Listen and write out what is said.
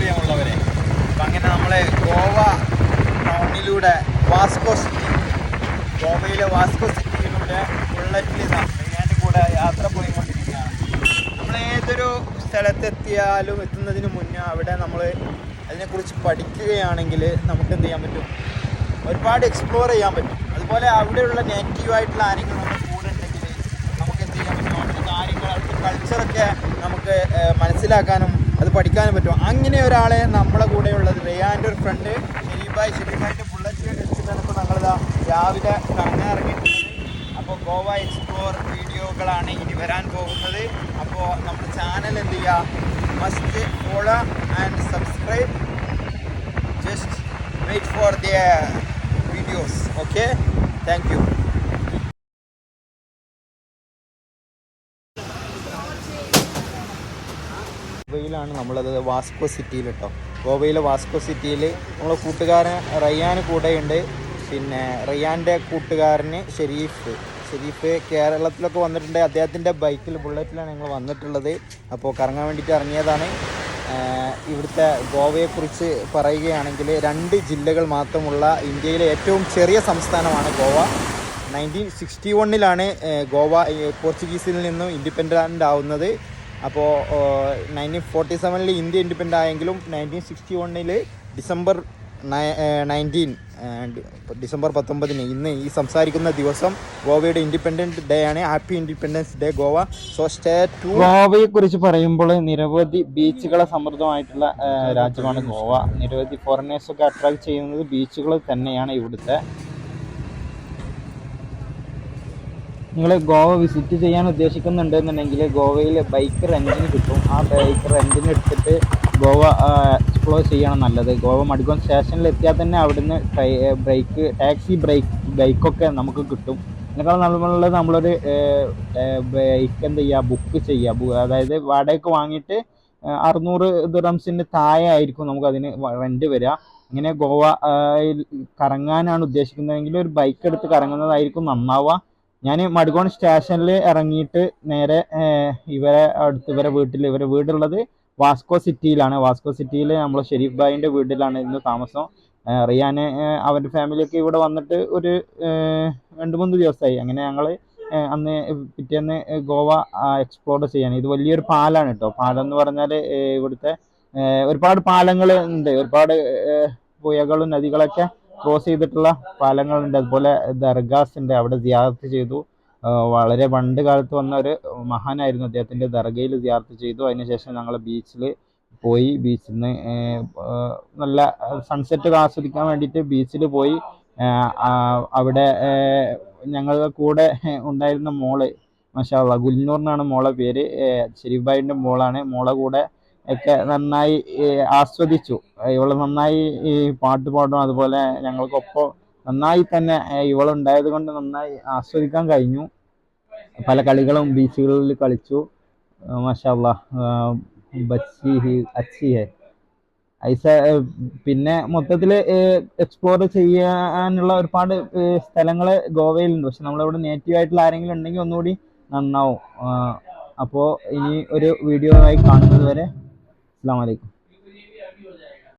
പ്രിയമുള്ളവരെ അപ്പം അങ്ങനെ നമ്മളെ ഗോവ ടൗണിലൂടെ വാസ്കോ സിറ്റി ഗോവയിലെ വാസ്കോ സിറ്റിയിലൂടെ ബുള്ളറ്റിൽ ഇതിന്റെ കൂടെ യാത്ര പോയിക്കൊണ്ടിരിക്കുകയാണ്. നമ്മൾ ഏതൊരു സ്ഥലത്തെത്തിയാലും എത്തുന്നതിന് മുന്നേ അവിടെ നമ്മൾ അതിനെക്കുറിച്ച് പഠിക്കുകയാണെങ്കിൽ നമുക്ക് എന്ത് ചെയ്യാൻ പറ്റും? ഒരുപാട് എക്സ്പ്ലോർ ചെയ്യാൻ പറ്റും. അതുപോലെ അവിടെയുള്ള നെഗറ്റീവായിട്ടുള്ള ആരെങ്കിലും നമ്മുടെ കൂടെ ഉണ്ടെങ്കിൽ നമുക്ക് എന്ത് ചെയ്യാൻ പറ്റും? അവിടുത്തെ കാര്യങ്ങൾ അവിടുത്തെ കൾച്ചറൊക്കെ നമുക്ക് മനസ്സിലാക്കാനും അത് പഠിക്കാനും പറ്റും. അങ്ങനെ ഒരാളെ നമ്മളെ കൂടെയുള്ളത് റിയാന്റെ ഒരു ഫ്രണ്ട് ഷെരീഫായി ഷെരീഫായിട്ട് ബുള്ളറ്റ് എടുത്തിട്ടാണ് ഞങ്ങളിതാ രാവിലെ കറങ്ങാൻ ഇറങ്ങിയിട്ടുള്ളത് അപ്പോൾ ഗോവ എക്സ്പ്ലോർ വീഡിയോകളാണ് ഇനി വരാൻ പോകുന്നത്. അപ്പോൾ നമ്മുടെ ചാനൽ എന്ത് ചെയ്യുക must follow and subscribe just wait for the videos okay thank you ഗോവയിലാണ് നമ്മളത് വാസ്കോ സിറ്റിയിൽ കേട്ടോ. ഗോവയിലെ വാസ്കോ സിറ്റിയിൽ നമ്മളെ കൂട്ടുകാരൻ റയ്യാൻ കൂടെയുണ്ട്. പിന്നെ റയ്യാന്റെ കൂട്ടുകാരന് ഷെരീഫ്. ഷെരീഫ് കേരളത്തിലൊക്കെ വന്നിട്ടുണ്ട്. അദ്ദേഹത്തിന്റെ ബൈക്കിൽ ബുള്ളറ്റിലാണ് ഞങ്ങൾ വന്നിട്ടുള്ളത്. അപ്പോൾ കറങ്ങാൻ വേണ്ടിയിട്ട് ഇറങ്ങിയതാണ്. ഇവിടുത്തെ ഗോവയെക്കുറിച്ച് പറയുകയാണെങ്കിൽ രണ്ട് ജില്ലകൾ മാത്രമുള്ള ഇന്ത്യയിലെ ഏറ്റവും ചെറിയ സംസ്ഥാനമാണ് ഗോവ. നയന്റീൻ സിക്സ്റ്റി വണ്ണിലാണ് ഗോവ പോർച്ചുഗീസിൽ നിന്നും ഇൻഡിപെൻഡന്റ് ആവുന്നത്. അപ്പോൾ നയന്റീൻ ഫോർട്ടി സെവനിൽ ഇന്ത്യ ഇൻഡിപെൻഡ് ആയെങ്കിലും നയന്റീൻ സിക്സ്റ്റി വണ്ണിൽ ഡിസംബർ നയന്റീൻ ഡിസംബർ പത്തൊമ്പതിന് ഇന്ന് ഈ സംസാരിക്കുന്ന ദിവസം ഗോവയുടെ ഇൻഡിപെൻഡന്റ് ഡേ ആണ്. Happy independence day Goa. So stay to ഗോവയെ കുറിച്ച് പറയുമ്പോൾ നിരവധി ബീച്ചുകളെ സമൃദ്ധമായിട്ടുള്ള രാജ്യമാണ് ഗോവ. നിരവധി ഫോറിനേഴ്സൊക്കെ അട്രാക്ട് ചെയ്യുന്നത് ബീച്ചുകൾ തന്നെയാണ് ഇവിടുത്തെ. നിങ്ങൾ ഗോവ വിസിറ്റ് ചെയ്യാൻ ഉദ്ദേശിക്കുന്നുണ്ടെന്നുണ്ടെങ്കിൽ ഗോവയിൽ ബൈക്ക് റെന്റിന് കിട്ടും. ആ ബൈക്ക് റെന്റിന് എടുത്തിട്ട് ഗോവ എക്സ്പ്ലോർ ചെയ്യണം നല്ലത്. ഗോവ മടുക്കോൺ സ്റ്റേഷനിൽ എത്തിയാൽ തന്നെ അവിടുന്ന് ബ്രേക്ക് ടാക്സി ബ്രേക്ക് ബൈക്കൊക്കെ നമുക്ക് കിട്ടും. അതിനേക്കാൾ നമ്മളുള്ളത് നമ്മളൊരു ബൈക്ക് എന്ത് ചെയ്യുക ബുക്ക് ചെയ്യുക. അതായത് വാടകയ്ക്ക് വാങ്ങിയിട്ട് അറുന്നൂറ് ദിറംസിന് താഴെ ആയിരിക്കും നമുക്ക് അതിന് റെന്റ് വരിക. അങ്ങനെ ഗോവയിൽ കറങ്ങാനാണ് ഉദ്ദേശിക്കുന്നതെങ്കിൽ ഒരു ബൈക്ക് എടുത്ത് കറങ്ങുന്നതായിരിക്കും നന്നാവുക. ഞാൻ മടുകോൺ സ്റ്റേഷനിൽ ഇറങ്ങിയിട്ട് നേരെ ഇവരെ അടുത്ത് ഇവരെ വീട്ടിൽ ഇവരെ വീടുള്ളത് വാസ്കോ സിറ്റിയിലാണ്. വാസ്കോ സിറ്റിയിൽ നമ്മൾ ഷെരീഫ് ഭായിന്റെ വീട്ടിലാണ് ഇന്ന് താമസം. റിയാൻ അവരുടെ ഫാമിലിയൊക്കെ ഇവിടെ വന്നിട്ട് ഒരു രണ്ട് മൂന്ന് ദിവസമായി അങ്ങനെ ഞങ്ങൾ അന്ന് പിറ്റേന്ന് ഗോവ എക്സ്പ്ലോർ ചെയ്യാൻ ഇത് വലിയൊരു പാലാണ് കേട്ടോ പാലം എന്ന് പറഞ്ഞാൽ ഇവിടുത്തെ ഒരുപാട് പാലങ്ങൾ ഉണ്ട്. ഒരുപാട് പുഴകളും നദികളൊക്കെ ക്രോസ് ചെയ്തിട്ടുള്ള പാലങ്ങളുണ്ട്. അതുപോലെ ദർഗാസ് ഉണ്ട് അവിടെ ജിയാർത്ത് ചെയ്തു. വളരെ പണ്ട് കാലത്ത് വന്ന ഒരു മഹാനായിരുന്നു അദ്ദേഹത്തിന്റെ ദർഗയിൽ ജിയാർത്ത് ചെയ്തു. അതിനുശേഷം ഞങ്ങൾ ബീച്ചിൽ പോയി. ബീച്ചിൽ നിന്ന് നല്ല സൺസെറ്റ് ആസ്വദിക്കാൻ വേണ്ടിയിട്ട് ബീച്ചിൽ പോയി. അവിടെ ഞങ്ങളുടെ കൂടെ ഉണ്ടായിരുന്ന മോൾ മഷാള്ള ഗുൽനൂർ എന്നാണ് മോളെ പേര്. ഷെരീഫ് ഭായിന്റെ മോളാണ്. മോളെ കൂടെ ഒക്കെ നന്നായി ആസ്വദിച്ചു. ഇവൾ നന്നായി ഈ പാട്ട് പാടും. അതുപോലെ ഞങ്ങൾക്കൊപ്പം നന്നായി തന്നെ ഇവളുണ്ടായത് കൊണ്ട് നന്നായി ആസ്വദിക്കാൻ കഴിഞ്ഞു. പല കളികളും ബീച്ചുകളിൽ കളിച്ചു. മഷാല്ല ബച്ചി ഹി അച്ചി ഐസ പിന്നെ മൊത്തത്തിൽ എക്സ്പ്ലോർ ചെയ്യാനുള്ള ഒരുപാട് സ്ഥലങ്ങൾ ഗോവയിലുണ്ട്. പക്ഷെ നമ്മളിവിടെ നേറ്റീവ് ആയിട്ടുള്ള ആരെങ്കിലും ഉണ്ടെങ്കിൽ ഒന്നുകൂടി നന്നാവും. അപ്പോൾ ഇനി ഒരു വീഡിയോ ആയി കാണുന്നത് വരെ আসসালামু আলাইকুম।